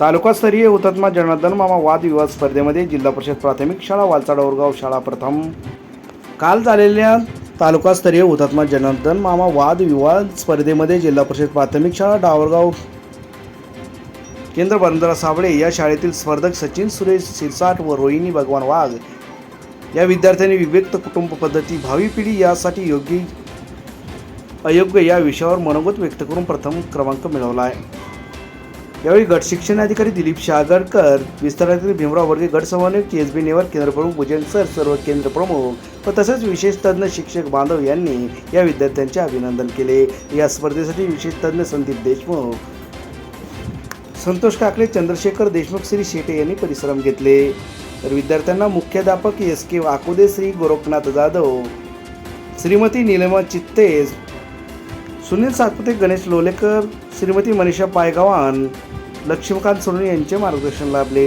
तालुकास्तरीय हुतात्मा जनार्दन मामा वादविवाद स्पर्धेमध्ये जिल्हा परिषद प्राथमिक शाळा वालचाड औरगाव शाळा प्रथम. काल झालेल्या तालुकास्तरीय हुतात्मा जनार्दन मामा वादविवाद स्पर्धेमध्ये जिल्हा परिषद प्राथमिक शाळा डावरगाव केंद्र बंदरा साबळे या शाळेतील स्पर्धक सचिन सुरेश सिरसाट व रोहिणी भगवान वाघ या विद्यार्थ्यांनी विभक्त कुटुंब पद्धती भावी पिढी यासाठी योग्य अयोग्य या विषयावर मनोगत व्यक्त करून प्रथम क्रमांक मिळवला आहे. यावेळी गट शिक्षणाधिकारी दिलीप शहागडकर विस्तारातील भीमराव वर्गे गट समन्वयक एस बी नेवर केंद्रप्रमुख भुजन सर सर्व केंद्र प्रमुख व तसेच विशेष तज्ज्ञ शिक्षक बांधव यांनी या विद्यार्थ्यांचे अभिनंदन केले. या स्पर्धेसाठी विशेष तज्ज्ञ संदीप देशमुख संतोष काकडे चंद्रशेखर देशमुख श्री शेटे यांनी परिश्रम घेतले. तर विद्यार्थ्यांना मुख्याध्यापक एस के वाकुदे श्री गोरखनाथ जाधव श्रीमती निलमा चित्तेज सुनील सातपुते गणेश लोलेकर श्रीमती मनीषा पायगावान लक्ष्मीकांत सोनवणे यांचे मार्गदर्शन लाभले.